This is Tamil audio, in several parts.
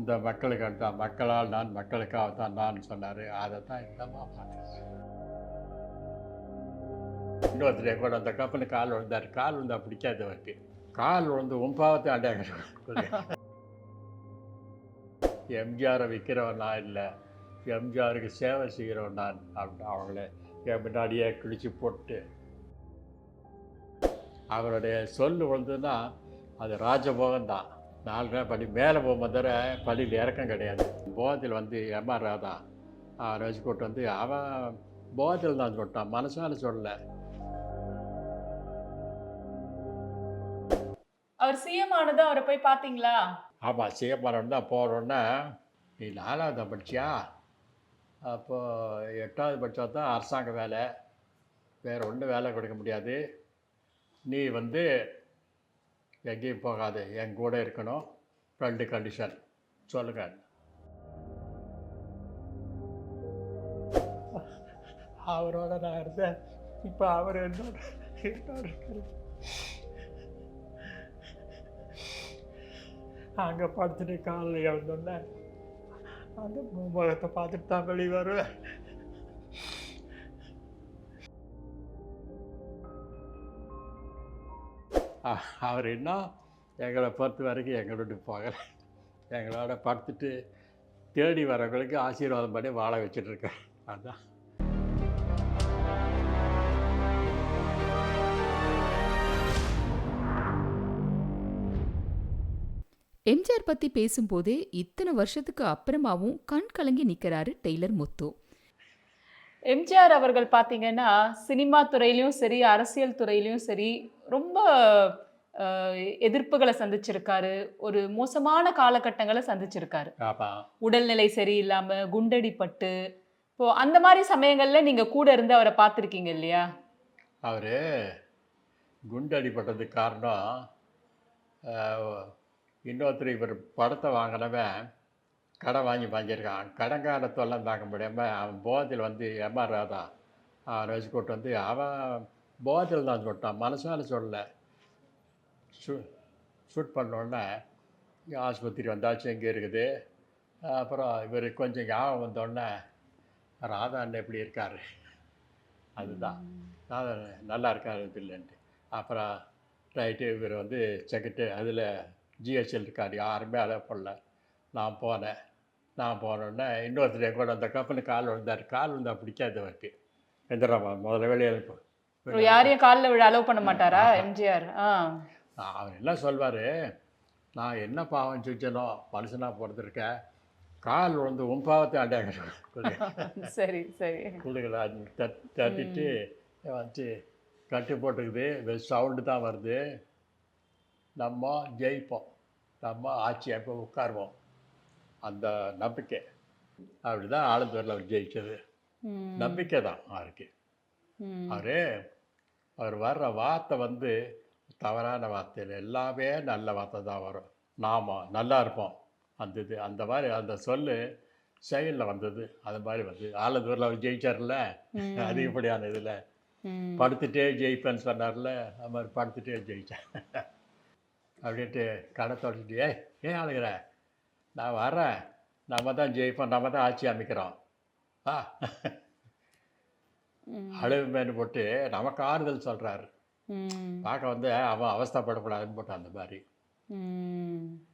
இந்த மக்களுக்கு தான் மக்களால் நான் மக்களுக்காக தான் நான் சொன்னார். அதை தான் இன்னமா பார்க்குறேன் இன்னொருத்தர் கூட அந்த கப்பனு கால் விழுந்தார். கால் விழுந்தா பிடிக்காது அவருக்கு. கால் விழுந்து உம்பாவத்தை அடையாங்க எம்ஜிஆரை விற்கிறவன் நான் இல்லை. எம்ஜிஆருக்கு சேவை செய்கிறவன் நான். அப்படின்னு அவங்கள என் முன்னாடியே கிழிச்சு போட்டு அவருடைய சொல் விழுந்துன்னா அது ராஜபோகம் தான் நாலு நாள் படி மேலே போகும்போது தவிர பள்ளியில் இறக்கம் கிடையாது. போகத்தில் வந்து எம்ஆர் ராதா கூட்டு வந்து அவன் போகத்தில் தான் சொல்லிட்டான். மனசால சொல்லலை. அவர் சிஎம் ஆனதும் அவரை போய் பாத்தீங்களா ஆமாம் சிதம்பரம் தான் போகிறோன்னே நீ நாலாவது படிச்சியா? அப்போ எட்டாவது படித்தா தான் அரசாங்க வேலை. வேறு ஒன்றும் வேலை கொடுக்க முடியாது. நீ வந்து எங்கேயும் போகாது. என் கூட இருக்கணும். ரெண்டு கண்டிஷன் சொல்லுங்கள் அவரோட நான் இருந்தேன். இப்போ அவர் என்னோட என்னோட அங்கே படுத்துட்டு காலையில் எழுந்தோன்னே அந்த முகத்தை பார்த்துட்டு தான் வெளியே வருவேன். அவர் இன்னும் எங்களை பொறுத்த வரைக்கும் எங்களோட போகலை. எங்களோட படுத்துட்டு தேடி வரவங்களுக்கு ஆசீர்வாதம் பண்ணி வாழ வச்சிட்ருக்கேன் அதான். எம்ஜிஆர் பத்தி பேசும்போதே இத்தனை வருஷத்துக்கு அப்புறமாவும் கண் கலங்கி நிக்கிறாரு டெய்லர் முத்து. எம்ஜிஆர் அவர்கள் பார்த்தீங்கன்னா சினிமா துறையிலையும் சரி அரசியல் துறையிலையும் சரி ரொம்ப எதிர்ப்புகளை சந்திச்சிருக்காரு. ஒரு மோசமான காலகட்டங்களை சந்திச்சிருக்காரு. உடல்நிலை சரியில்லாம குண்டடிப்பட்டு இப்போ அந்த மாதிரி சமயங்கள்ல நீங்க கூட இருந்து அவரை பார்த்துருக்கீங்க இல்லையா? அவர் குண்டு அடிபட்டதுக்கு காரணம் இன்னொருத்தர் இவர் படத்தை வாங்கினவன் கடன் வாங்கி வாங்கியிருக்கான். கடங்கார தொல்லம் தாங்க முடியாமல் அவன் போதையில் வந்து எம்ஆர் ராதா அவனை வச்சு கூட்டு வந்து அவன் போதையில் தான் சொல்லிட்டான் மனசால சொல்லலை. ஷூ ஷூட் பண்ணோடனே ஆஸ்பத்திரி வந்தாச்சு எங்கே இருக்குது? அப்புறம் இவர் கொஞ்சம் ஞாபகம் வந்தோடனே ராதா அண்ணன் எப்படி இருக்கார்? அதுதான். ராதா நல்லா இருக்காரு இல்லைன்ட்டு. அப்புறம் ரைட்டு இவர் வந்து செக்கெட்டு அதில் ஜிஹெச்எல் இருக்கார். யாருமே அதை பண்ணல. நான் போனேன். நான் போனோடனே இன்னொருத்தர் என் கூட அந்த கப்பனு கால் விழுந்தார் கால் விழுந்தா பிடிக்காது அவருக்கு. எந்திரமா முதல்ல வெளியே இப்போ யாரையும் காலில் விழ அலோவ் பண்ண மாட்டாரா எம்ஜிஆர்? ஆ. அவர் என்ன சொல்வார் நான் என்ன பாவம் செஞ்சனோ மனுஷனாக பிறந்திருக்கேன் கால் விழுந்து உன் பாவத்தை அடையாங்க சரி சரி. கொடுக்கல தட் தட்டிட்டு வந்து கட்டு போட்டுக்குது சவுண்டு தான் வருது. நம்ம ஜெயிப்போம். நம்ம ஆட்சி அப்போ உட்காருவோம். அந்த நம்பிக்கை. அப்படி தான் ஆளுந்தூரில் ஜெயிச்சது. நம்பிக்கை தான் அவருக்கு. அவர் அவர் வர்ற வார்த்தை வந்து தவறான வார்த்தை இல்லை எல்லாமே நல்ல வார்த்தை தான் வரும். நாம நல்லா இருப்போம். அந்த இது அந்த மாதிரி அந்த சொல்லு செயலில் வந்தது. அது மாதிரி வந்து ஆலந்தூரில் அவர் ஜெயிச்சார்ல. அதிகப்படியான இதில். படுத்துட்டே ஜெயிப்பேன்னு சொன்னார்ல அது மாதிரி படுத்துட்டே ஜெயித்தேன் அப்படின்ட்டு கடை தொடச்சிட்டு ஏய் ஏன் ஆளுகிற நான் வர்றேன். நம்ம தான் ஜெயிப்போம். நம்ம தான் ஆட்சி அமைக்கிறோம். ஆ ம். அழுவுமேனு போட்டு நமக்கு ஆறுதல் சொல்கிறாரு. பார்க்க வந்து அவன் அவஸ்தைப்படக்கூடாதுன்னு போட்டு அந்த மாதிரி.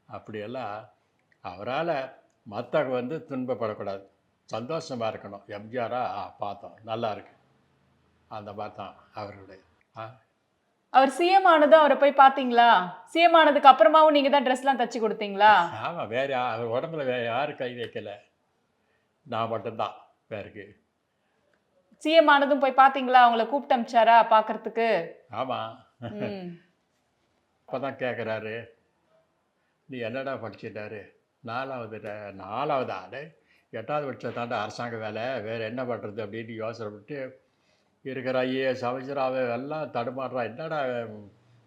அப்படியெல்லாம் அவரால் மற்றவங்க வந்து துன்பப்படக்கூடாது. சந்தோஷமாக இருக்கணும். எம்ஜிஆராக பார்த்தோம். நல்லா இருக்கு. அந்த மாதிரி தான் அவருடைய அவர் சிஎம் ஆனதும் அவரை போய் பாத்தீங்களா சிஎம் ஆனதுக்கு அப்புறமாவும் நீங்க தான் ட்ரெஸ்லாம் தச்சு கொடுத்தீங்களா? ஆமாம் வேறு அவர் உடம்புல வேறு யாரும் கை வைக்கல. நான் மட்டும்தான் வேறுக்கு. சிஎம் ஆனதும் போய் பாத்தீங்களா? அவங்கள கூப்பிட்டு அமிச்சாரா பாக்குறதுக்கு? ஆமாம். அப்போ தான் கேட்குறாரு நீ என்னடா படிச்சிட்டாரு? நாலாவது நாலாவது ஆள். எட்டாவது படிச்ச தாண்டா அரசாங்க வேலை. வேறு என்ன பண்ணுறது அப்படின்னு யோசனை பண்ணிட்டு இருக்கிற ஐஏஎஸ் அமைச்சராக எல்லாம் தடுமாறுறா என்னடா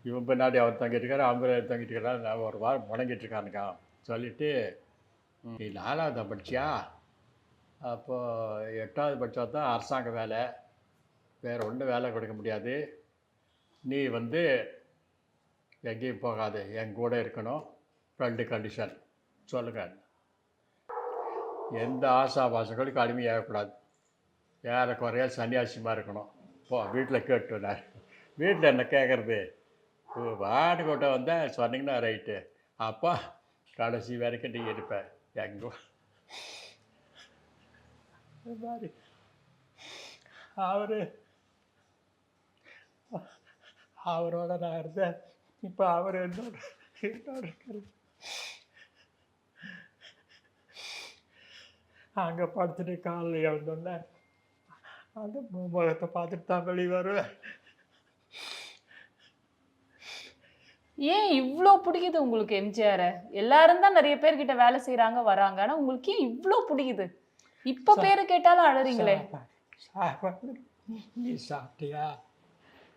இவன்? பின்னாடி அவர் தங்கிட்டு இருக்காரு அவங்க தங்கிட்டு இருக்காரு. நான் ஒரு வாரம் முடங்கிட்டு இருக்கானுக்கா சொல்லிட்டு நீ நாலாவது படிச்சியா? அப்போது எட்டாவது படித்தா தான் அரசாங்க வேலை. வேறு ஒன்றும் வேலை கொடுக்க முடியாது. நீ வந்து எங்கேயும் போகாது. என் கூட இருக்கணும். ரெண்டு கண்டிஷன் சொல்லுங்கள் எந்த ஆசா ஆசாபாசங்களுக்கும் அடிமையாகக்கூடாது ஏறக்குறைய சன்னியாசியமாக இருக்கணும். போ வீட்டில் கேட்டுனார் வீட்டில் என்ன கேட்குறது வாடி கொட்ட வந்தால் சொன்னீங்கன்னா ரைட்டு அப்பா கடைசி வரைக்கும் நீ இருப்பேன் எங்கே அது மாதிரி. அவர் அவரோட நான் இருந்தேன். இப்போ அவர் என்னோட என்னோட இருக்கிறது. அங்கே படுத்துட்டு காலில் எழுந்தோன்னே அந்த முகத்தை பார்த்துட்டு தான் வெளியே வருவேன். ஏன் இவ்ளோ பிடிக்குது உங்களுக்கு எம்ஜிஆர்? எல்லாரும் தான் நிறைய பேர்கிட்ட வேலை செய்கிறாங்க வராங்க. ஆனா உங்களுக்கு ஏன் இவ்ளோ பிடிக்குது? இப்ப பேரு கேட்டாலும் அழறீங்களே. சாப்பாடு நீ சாப்பிட்டியா?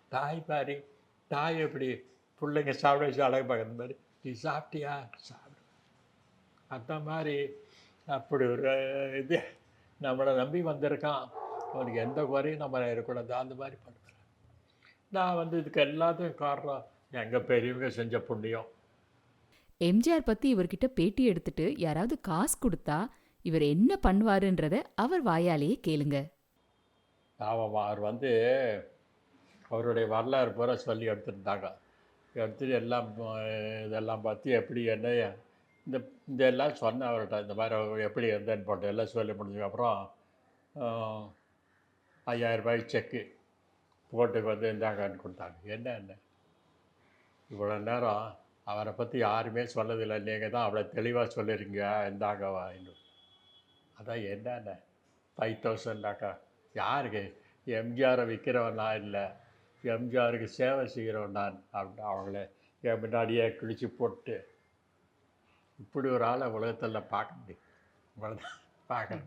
தாய் பாரு தாய் எப்படி பிள்ளைங்க சாப்பிட வச்சு அழகு பார்க்குற மாதிரி. நீ சாப்பிட்டியா? சாப்பிடு. அந்த மாதிரி அப்படி ஒரு இது. நம்மளை நம்பி வந்திருக்கான். அவனுக்கு எந்த குறையும் நம்ம இருக்கக்கூடாது. அந்த மாதிரி பண்ணுறேன் நான் வந்து இதுக்கு எல்லாத்துக்கும் காரணம் எங்கள் பெரியவங்க செஞ்ச புண்ணியம். எம்ஜிஆர் பத்தி இவர்கிட்ட பேட்டி எடுத்துட்டு யாராவது காசு கொடுத்தா இவர் என்ன பண்ணுவாருன்றத அவர் வாயாலேயே கேளுங்க. ஆமாம் அவர் வந்து அவருடைய வரலாறு பூரா சொல்லி எடுத்துருந்தாங்க. எடுத்துட்டு எல்லாம் இதெல்லாம் பார்த்து எப்படி என்ன இந்த இதெல்லாம் சொன்ன அவர்கிட்ட இந்த மாதிரி அவர் எப்படி இருந்தேன்னு போட்டு எல்லாம் சொல்லி முடிஞ்சதுக்கப்புறம் ஆஹ், ஐயாயிரம் ரூபாய் செக்கு போட்டுக்கு வந்து இந்தாங்கன்னு கொடுத்தாங்க. என்ன என்ன? இவ்வளோ நேரம் அவரை பற்றி யாருமே சொல்லதில்லை. நீங்கள் தான் அவ்வளோ தெளிவாக சொல்லிருக்கீங்க இந்தாங்க இன்னும். அதான் என்னென்ன. ஃபைவ் தௌசண்ட்னாக்கா யாருக்கு? எம்ஜிஆரை விற்கிறவன் நான் இல்லை. எம்ஜிஆருக்கு சேவை செய்கிறவன் நான் அப்படின்னு அவங்கள என் முன்னாடியே கிழிச்சு போட்டு. இப்படி ஒரு ஆளை உலகத்தில் பார்க்க முடியும். இவ்வளோதான் பார்க்க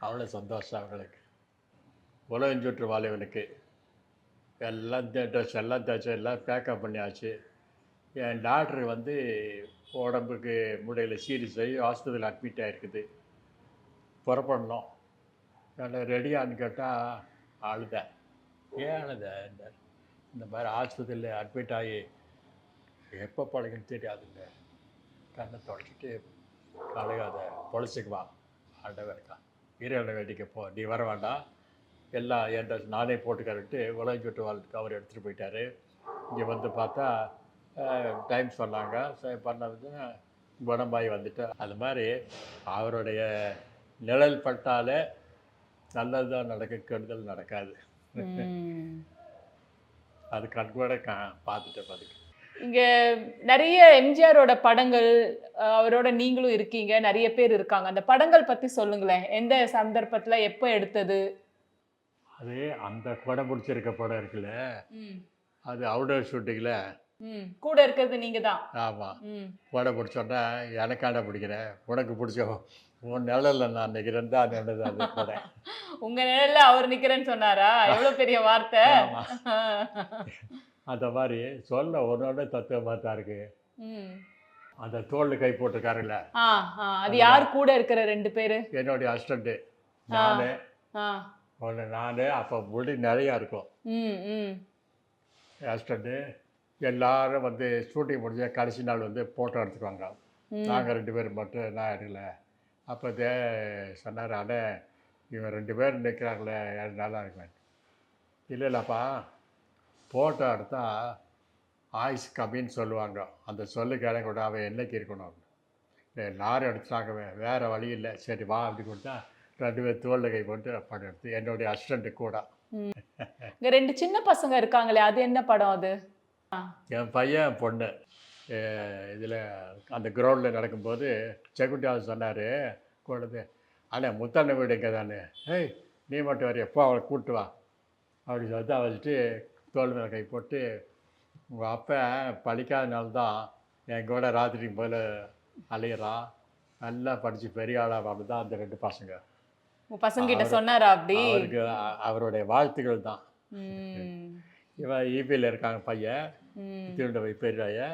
அவ்வளோ சந்தோஷம் அவங்களுக்கு. உலகம் சுற்று வாழைவனுக்கு. எல்லாம் ட்ரெஸ் எல்லாம் தச்சு எல்லாம் பேக்கப் பண்ணியாச்சு. என் டாக்டர் வந்து உடம்புக்கு முடியல சீரியஸ் ஆகி ஹாஸ்பிட்டலில் அட்மிட் ஆகிருக்குது புறப்படணும். நல்லா ரெடியான்னு கேட்டால் அழுத ஏன் அழுத இந்த இந்த மாதிரி ஆஸ்பத்திரியில் அட்மிட் ஆகி எப்போ பழகுன்னு தெரியாதுங்க. கண்ணை தொடச்சிட்டு அழுகாத பொழைச்சிக்குவா ஆண்டவன் இருக்கான். இறைவனை போ. நீ வர வேண்டாம். எல்லாம் என்ற நானே போட்டுக்கறட்டு உலகம் சுட்டு வாழ்க்கை அவர் எடுத்துகிட்டு போயிட்டாரு. இங்கே வந்து பார்த்தா டைம் சொன்னாங்க. சரி பண்ணது குணமாகி வந்துட்டு அது மாதிரி அவருடைய நிழல் பட்டாலே நல்லது தான் நடக்க கெடுதல் நடக்காது. அது கண்கூட கா பார்த்துட்டேன் அதுக்கு இங்க நிறைய எம்ஜிஆரோட படங்கள் அவரோட நீங்களும் இருக்கீங்க நிறைய பேர் இருக்காங்க. அந்த படங்கள் பத்தி சொல்லுங்களேன். எந்த சந்தர்ப்பத்துல எப்போ எடுத்தது? அது அந்த படம் பிடிச்சிருக்க படம் இருக்குல்ல. அது அவுடோர் ஷூட்டிங்கில் கூட இருக்கிறது நீங்க தான் ஆமாம் படம் பிடிச்சோன்னா எனக்காண்ட பிடிக்கிறேன். உனக்கு பிடிச்ச உன் நிழலில் நான் நிற்கிறேன் தான் நினைது அந்த படம் உங்க நிழல்ல அவர் நிக்கிறேன்னு சொன்னாரா? எவ்வளவு பெரிய வார்த்தை. அந்த மாதிரி சொல்ல ஒன்றோட தத்துவமாக தான் இருக்கு. அந்த தோளில் கை போட்டிருக்காருல்ல. அது யார் கூட இருக்கிற ரெண்டு பேரு? என்னுடைய அசிஸ்டண்ட்டு நான். ஒன்று நான் அப்போ முடி நிறையா இருக்கும். அசிஸ்டண்ட்டு எல்லாரும் வந்து ஷூட்டிங் முடிஞ்ச கடைசி நாள் வந்து ஃபோட்டோ எடுத்துக்குவாங்க. நாங்கள் ரெண்டு பேரும் மட்டும் நான் எடுக்கல. அப்போ தே சொன்னார் அண்ணே இவன் ரெண்டு பேர் நிற்கிறாங்களே யார் நல்லா இருக்குவேன் இல்லை இல்லைப்பா ஃபோட்டோ எடுத்தால் ஆயுஸ் கம்மின்னு சொல்லுவாங்க. அந்த சொல்லுக்கு இடம் கூட அவன் என்னைக்கு இருக்கணும் டேய், நார் எடுத்துட்டாங்க வேறு வழி இல்லை. சரி வா அப்படி கொடுத்தா ரெண்டு பேர் தோளில் கை போட்டு படம் எடுத்து என்னுடைய அசிஸ்டண்ட்டு கூட. இங்க ரெண்டு சின்ன பசங்க இருக்காங்களே அது என்ன படம் அது? என் பையன் என் பொண்ணு. இதில் அந்த கிரவுண்டில் நடக்கும்போது செக்குண்டியாவது சொன்னார் கூடது அண்ணே முத்தண்ண வீடு இங்கே தானே ஏய் நீ மட்டும் வரைய? எப்போ அவளை கூட்டு வா. அப்படி சொல்லிட்டு வச்சுட்டு தோல் மேலே கை போட்டு உங்கள் அப்பா படிக்காதனால தான் என் கூட ராத்திரி போல் அலையிறான் நல்லா படித்து பெரிய ஆளாக அப்படி தான் அந்த ரெண்டு பசங்க. உங்க பசங்க கிட்ட சொன்னாரா அப்படி? அவருக்கு அவருடைய வாழ்த்துக்கள் தான். இவன் ஈபியில் இருக்காங்க பையன். ம். திருண்ட பெரிய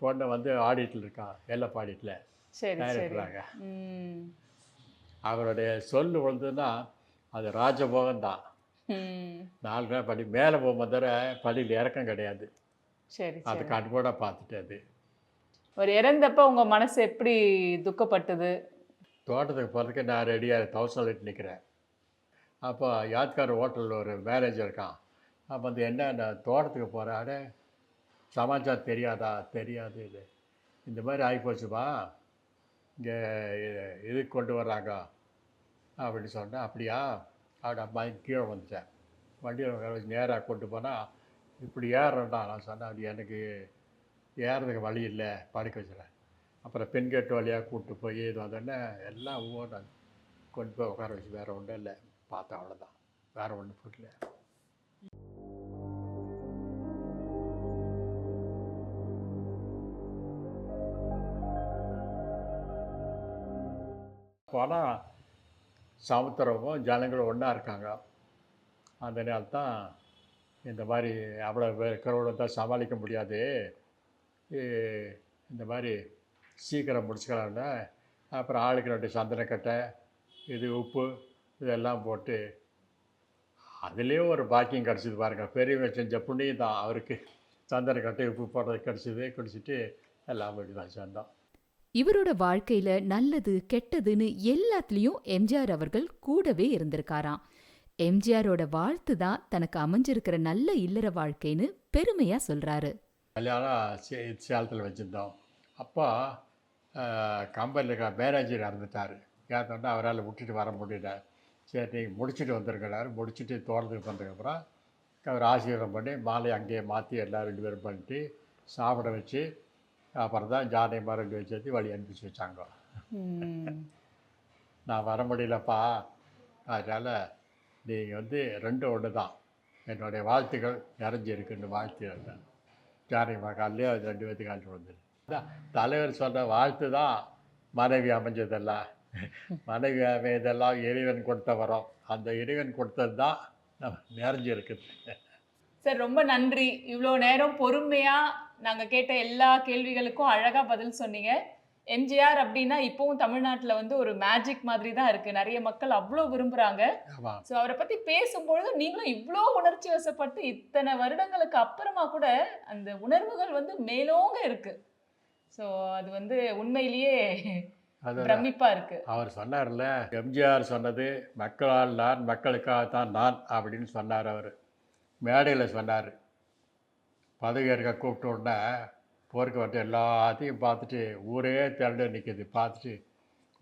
பொண்ணை வந்து ஆடிட்டில் இருக்கான் எல்லப்ப ஆடிட்டில் ம். அவருடைய சொல் விழுந்ததுன்னா அது ராஜபோகம் தான். நாலு நாள் படி மேலே போகும்போது தவிர படியில் இறக்கம் கிடையாது. சரி அது கண்கூட பார்த்துட்டு அது. ஒரு இறந்தப்ப உங்க மனசு எப்படி துக்கப்பட்டது? தோட்டத்துக்கு போகிறதுக்கு நான் ரெடியாக தௌசண்ட் நிற்கிறேன் அப்போ யாத்கார் ஹோட்டலில் ஒரு மேனேஜர் இருக்கான். அப்போ வந்து என்ன நான் தோட்டத்துக்கு போகிறேன் சமாச்சார் தெரியாதா? தெரியாது இது. இந்த மாதிரி ஆகிப்போச்சுப்பா இங்கே இது கொண்டு வர்றாங்க அப்படின்னு சொன்னேன் அப்படியா? அப்படி அம்மா கீழே வந்துட்டேன் வண்டியில் நேராக கொண்டு போனால் இப்படி ஏறுறேன்டா. நான் சொன்னேன் அது எனக்கு ஏறதுக்கு வழி இல்லை படுக்க வச்சுறேன் அப்புறம் பெண்கட்டு வழியாக கூப்பிட்டு போய் இது வந்தோடனே எல்லாம் ஒவ்வொன்று கொண்டு போய் உட்கார வச்சு வேறு ஒன்றும் இல்லை. பார்த்தேன் அவ்வளோதான் வேறு ஒன்றும் பிடிக்கல போனால் சமுத்திரமும் ஜனங்களும் ஒன்றா இருக்காங்க. அந்த நேரத்தான் இந்த மாதிரி அவ்வளோ இருக்கிறவங்கள தான் சமாளிக்க முடியாது. இந்த மாதிரி சீக்கிரம் முடிச்சுக்கலாம்னா அப்புறம் ஆளுக்கு ரெண்டு சந்தனக்கட்டை இது உப்பு இதெல்லாம் போட்டு அதுலேயும் ஒரு பாக்கியம் கிடச்சிது பாருங்க. பெரியவங்க செஞ்ச புண்ணியம் தான் அவருக்கு சந்தனக்கட்டை உப்பு போடுறது கிடச்சிது. குடிச்சிட்டு எல்லாம் வீடு தான் சேர்ந்தோம் இவரோட வாழ்க்கையில நல்லது கெட்டதுன்னு எல்லாத்துலயும் எம்ஜிஆர் அவர்கள் கூடவே இருந்திருக்காராம். எம்ஜிஆரோட வாழ்த்து தான் தனக்கு அமைஞ்சிருக்கிற நல்ல இல்லற வாழ்க்கைன்னு பெருமையா சொல்றாரு. கல்யாணம் சே சேலத்தில் வச்சுருந்தோம். அப்போ கம்பெனியில் இருக்கிற மேனேஜர் இறந்துட்டார் இறந்தோடனே அவரால் விட்டுட்டு வர முடியல. சரி நீங்கள் முடிச்சுட்டு வந்திருக்கிறாரு. முடிச்சுட்டு தோட்டத்துக்கு வந்ததுக்கப்புறம் அவர் ஆசீர்வாதம் பண்ணி மாலை அங்கேயே மாற்றி எல்லோரும் ரெண்டு பேரும் பண்ணிட்டு சாப்பிட வச்சு அப்புறம் தான் ஜானகமாக ரெண்டு வச்சு வழி அனுப்பிச்சு வச்சாங்க. நான் வர முடியலப்பா. அதனால் நீங்கள் வந்து ரெண்டு ஒன்று தான். என்னுடைய வாழ்த்துக்கள் நிறைஞ்சு இருக்குன்னு வாழ்த்து ஜானகி மகால்லையே அது ரெண்டு பேர்த்துக்கு காட்டு வந்துரு தலைவர் சொன்ன வாழ்த்து தான் மனைவி அமைஞ்சதெல்லாம். மனைவி அமையதெல்லாம் இறைவன் கொடுத்த வரோம். அந்த இறைவன் கொடுத்தது தான் நம்ம நிறைஞ்சு இருக்குது. சார் ரொம்ப நன்றி. இவ்வளோ நேரம் பொறுமையா நாங்க கேட்ட எல்லா கேள்விகளுக்கும் அழகா பதில் சொன்னீங்க. எம்ஜிஆர் அப்படின்னா இப்போவும் தமிழ்நாட்டுல வந்து ஒரு மேஜிக் மாதிரி தான் இருக்கு. நிறைய மக்கள் அவ்வளோ விரும்புறாங்க. ஆமாம் ஸோ அவரை பத்தி பேசும்பொழுது நீங்களும் இவ்வளோ உணர்ச்சி வசப்பட்டு இத்தனை வருடங்களுக்கு அப்புறமா கூட அந்த உணர்வுகள் வந்து மேலோங்க இருக்கு. ஸோ அது வந்து உண்மையிலேயே பிரமிப்பா இருக்கு. அவர் சொன்னார்ல எம்ஜிஆர் சொன்னது மக்களால் நான் மக்களுக்காகத்தான் நான் அப்படின்னு சொன்னார் அவர். மேடையில் சொன்னார். பதவி ஏற்க கூப்பிட்ட உடனே போருக்கு வந்து எல்லாத்தையும் பார்த்துட்டு ஊரே திரண்டு நிற்கிது பார்த்துட்டு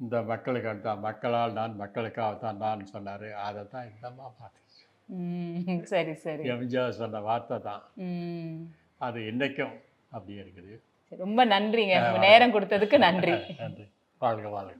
இந்த மக்களுக்கு தான் மக்களால் நான் மக்களுக்காகத்தான் நான் சொன்னார். அதை தான் இந்தம்மா பார்த்து ம், சரி சரி. எம்ஜிஆர் சொன்ன வார்த்தை தான். அது இன்றைக்கும் அப்படியே இருக்குது. ரொம்ப நன்றிங்க. நேரம் கொடுத்ததுக்கு நன்றி. நன்றி. வாழ்க வாழ்க.